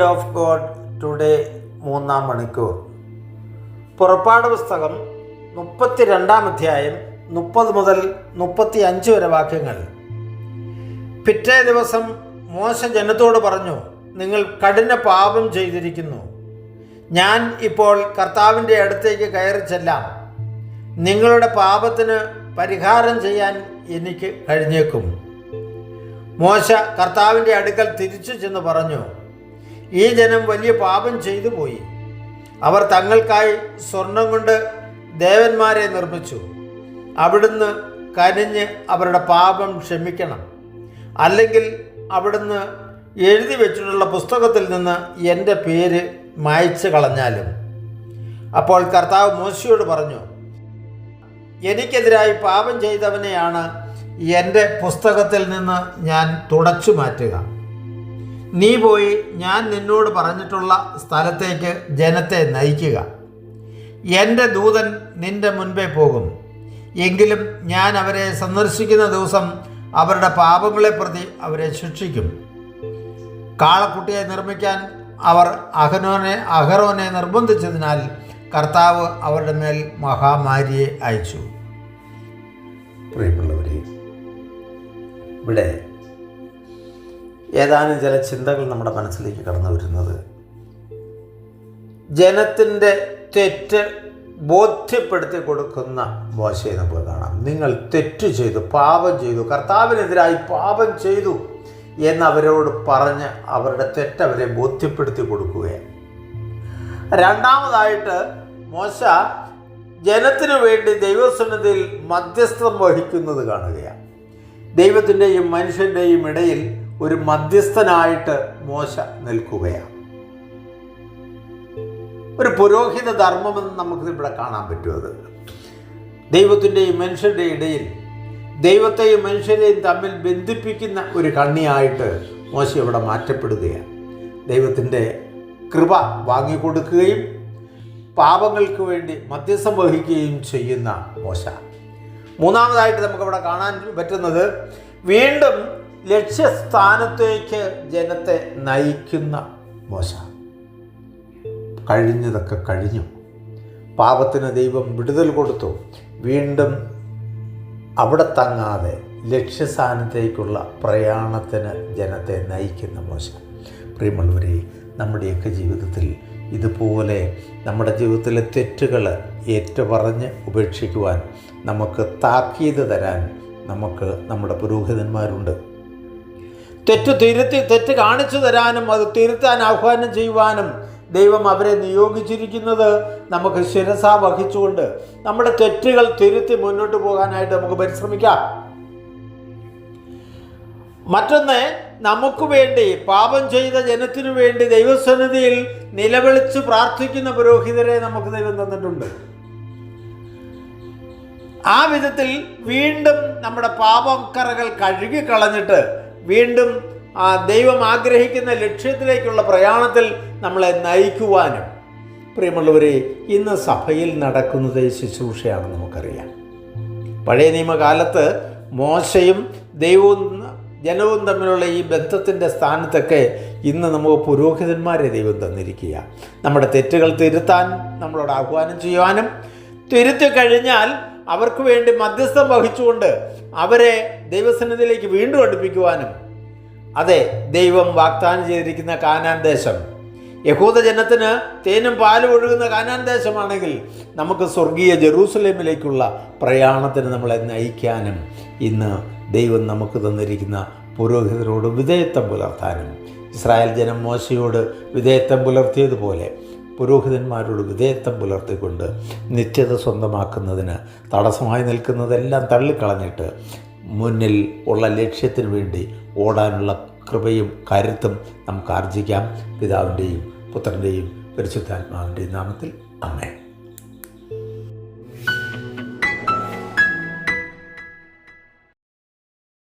Word of God today മൂന്നാം മണിക്കൂർ. പുറപ്പാട് പുസ്തകം മുപ്പത്തി രണ്ടാം അധ്യായം മുപ്പത് മുതൽ മുപ്പത്തി അഞ്ച് വരെ വാക്യങ്ങൾ. പിറ്റേ ദിവസം മോശ ജനത്തോട് പറഞ്ഞു നിങ്ങൾ കഠിന പാപം ചെയ്തിരിക്കുന്നു. ഞാൻ ഇപ്പോൾ കർത്താവിന്റെ അടുത്തേക്ക് കയറി ചെല്ലാം. നിങ്ങളുടെ പാപത്തിന് പരിഹാരം ചെയ്യാൻ എനിക്ക് കഴിഞ്ഞേക്കും. മോശ കർത്താവിന്റെ അടുക്കൽ തിരിച്ചു ചെന്ന് പറഞ്ഞു ഈ ജനം വലിയ പാപം ചെയ്തു പോയി. അവർ തങ്ങൾക്കായി സ്വർണം കൊണ്ട് ദേവന്മാരെ നിർമ്മിച്ചു. അവിടുന്ന് കനിഞ്ഞ് അവരുടെ പാപം ക്ഷമിക്കണം. അല്ലെങ്കിൽ അവിടുന്ന് എഴുതി വെച്ചിട്ടുള്ള പുസ്തകത്തിൽ നിന്ന് എന്റെ പേര് മായച്ചു കളഞ്ഞാലും. അപ്പോൾ കർത്താവ് മോശയോട് പറഞ്ഞു എനിക്കെതിരായി പാപം ചെയ്തവനെയാണ് എന്റെ പുസ്തകത്തിൽ നിന്ന് ഞാൻ തുടച്ചു മാറ്റുക. നീ പോയി ഞാൻ നിന്നോട് പറഞ്ഞിട്ടുള്ള സ്ഥലത്തേക്ക് ജനത്തെ നയിക്കുക. എന്റെ ദൂതൻ നിന്റെ മുൻപേ പോകും. എങ്കിലും ഞാൻ അവരെ സന്ദർശിക്കുന്ന ദിവസം അവരുടെ പാപങ്ങളെ പ്രതി അവരെ ശിക്ഷിക്കും. കാളക്കുട്ടിയെ നിർമ്മിക്കാൻ അവർ അഹനോനെ അഹറോനെ നിർബന്ധിച്ചതിനാൽ കർത്താവ് അവരുടെ മേൽ മഹാമാരിയെ അയച്ചു. പ്രിയമുള്ളവരെ ഇവിടെ ഏതാനും ചില ചിന്തകൾ നമ്മുടെ മനസ്സിലേക്ക് കടന്നു വരുന്നത്. ജനത്തിന്റെ തെറ്റ് ബോധ്യപ്പെടുത്തി കൊടുക്കുന്ന മോശയെ നമുക്ക് കാണാം. നിങ്ങൾ തെറ്റ് ചെയ്തു പാപം ചെയ്തു കർത്താവിനെതിരായി പാപം ചെയ്തു എന്ന് അവരോട് പറഞ്ഞ് അവരുടെ തെറ്റവരെ ബോധ്യപ്പെടുത്തി കൊടുക്കുകയാണ്. രണ്ടാമതായിട്ട് മോശ ജനത്തിനു വേണ്ടി ദൈവസന്നിധിയിൽ മധ്യസ്ഥം വഹിക്കുന്നത് കാണുകയാണ്. ദൈവത്തിന്റെയും മനുഷ്യന്റെയും ഇടയിൽ ഒരു മധ്യസ്ഥനായിട്ട് മോശ നിൽക്കുകയാണ്. ഒരു പുരോഹിത ധർമ്മമെന്ന് നമുക്ക് ഇവിടെ കാണാൻ പറ്റും അത് ദൈവത്തിന്റെയും മനുഷ്യരുടെ ഇടയിൽ ദൈവത്തെയും മനുഷ്യരെയും തമ്മിൽ ബന്ധിപ്പിക്കുന്ന ഒരു കണ്ണിയായിട്ട് മോശ ഇവിടെ മാറ്റപ്പെടുകയാണ്. ദൈവത്തിന്റെ കൃപ വാങ്ങിക്കൊടുക്കുകയും പാപങ്ങൾക്ക് വേണ്ടി മധ്യസ്ഥം വഹിക്കുകയും ചെയ്യുന്ന മോശ. മൂന്നാമതായിട്ട് നമുക്കിവിടെ കാണാൻ പറ്റുന്നത് വീണ്ടും ലക്ഷ്യസ്ഥാനത്തേക്ക് ജനത്തെ നയിക്കുന്ന മോശ. കഴിഞ്ഞതൊക്കെ കഴിഞ്ഞു. പാപത്തിന് ദൈവം വിടുതൽ കൊടുത്തു. വീണ്ടും അവിടെ തങ്ങാതെ ലക്ഷ്യസ്ഥാനത്തേക്കുള്ള പ്രയാണത്തിന് ജനത്തെ നയിക്കുന്ന മോശ. പ്രിയമുള്ളവരെ നമ്മുടെയൊക്കെ ജീവിതത്തിൽ ഇതുപോലെ നമ്മുടെ ജീവിതത്തിലെ തെറ്റുകൾ ഏറ്റുപറഞ്ഞ് ഉപേക്ഷിക്കുവാൻ നമുക്ക് താക്കീത് തരാൻ നമുക്ക് നമ്മുടെ പുരോഹിതന്മാരുണ്ട്. തെറ്റ് തിരുത്തി തെറ്റ് കാണിച്ചു തരാനും അത് തിരുത്താൻ ആഹ്വാനം ചെയ്യുവാനും ദൈവം അവരെ നിയോഗിച്ചിരിക്കുന്നത് നമുക്ക് ശിരസ വഹിച്ചുകൊണ്ട് നമ്മുടെ തെറ്റുകൾ തിരുത്തി മുന്നോട്ട് പോകാനായിട്ട് നമുക്ക് പരിശ്രമിക്കാം. മറ്റൊന്ന് നമുക്ക് വേണ്ടി പാപം ചെയ്ത ജനത്തിനു വേണ്ടി ദൈവസന്നിധിയിൽ നിലവിളിച്ച് പ്രാർത്ഥിക്കുന്ന പുരോഹിതരെ നമുക്ക് ദൈവം തന്നിട്ടുണ്ട്. ആ വിധത്തിൽ വീണ്ടും നമ്മുടെ പാപക്കറകൾ കഴുകിക്കളഞ്ഞിട്ട് വീണ്ടും ആ ദൈവം ആഗ്രഹിക്കുന്ന ലക്ഷ്യത്തിലേക്കുള്ള പ്രയാണത്തിൽ നമ്മളെ നയിക്കുവാനും. പ്രിയമുള്ളവരെ ഇന്ന് സഭയിൽ നടക്കുന്നത് ശുശ്രൂഷയാണ് നമുക്കറിയാം. പഴയ നിയമകാലത്ത് മോശയും ദൈവവും ജനവും തമ്മിലുള്ള ഈ ബന്ധത്തിന്റെ സ്ഥാനത്തൊക്കെ ഇന്ന് നമുക്ക് പുരോഹിതന്മാരെ ദൈവം തന്നിരിക്കുക നമ്മുടെ തെറ്റുകൾ തിരുത്താൻ നമ്മളോട് ആഹ്വാനം ചെയ്യുവാനും തിരുത്തി കഴിഞ്ഞാൽ അവർക്ക് വേണ്ടി മധ്യസ്ഥം വഹിച്ചുകൊണ്ട് അവരെ ദൈവസന്നിധിയിലേക്ക് വീണ്ടും അടുപ്പിക്കുവാനും. അതെ ദൈവം വാഗ്ദാനം ചെയ്തിരിക്കുന്ന കാനാൻ ദേശം. യഹൂദജനത്തിന് തേനും പാലും ഒഴുകുന്ന കാനാൻ ദേശമാണെങ്കിൽ നമുക്ക് സ്വർഗീയ ജെറൂസലേമിലേക്കുള്ള പ്രയാണത്തിന് നമ്മളെ നയിക്കാനും ഇന്ന് ദൈവം നമുക്ക് തന്നിരിക്കുന്ന പുരോഹിതരോട് വിധേയത്വം പുലർത്താനും. ഇസ്രായേൽ ജനം മോശയോട് വിധേയത്വം പുലർത്തിയതുപോലെ പുരോഹിതന്മാരോട് വിധേയത്വം പുലർത്തിക്കൊണ്ട് നിത്യത സ്വന്തമാക്കുന്നതിന് തടസ്സമായി നിൽക്കുന്നതെല്ലാം തള്ളിക്കളഞ്ഞിട്ട് മുന്നിൽ ഉള്ള ലക്ഷ്യത്തിന് വേണ്ടി ഓടാനുള്ള കൃപയും കരുത്തും നമുക്ക് ആർജിക്കാം. പിതാവിന്റെയും പുത്രന്റെയും പരിശുദ്ധാത്മാവിന്റെയും നാമത്തിൽ. അമ്മേ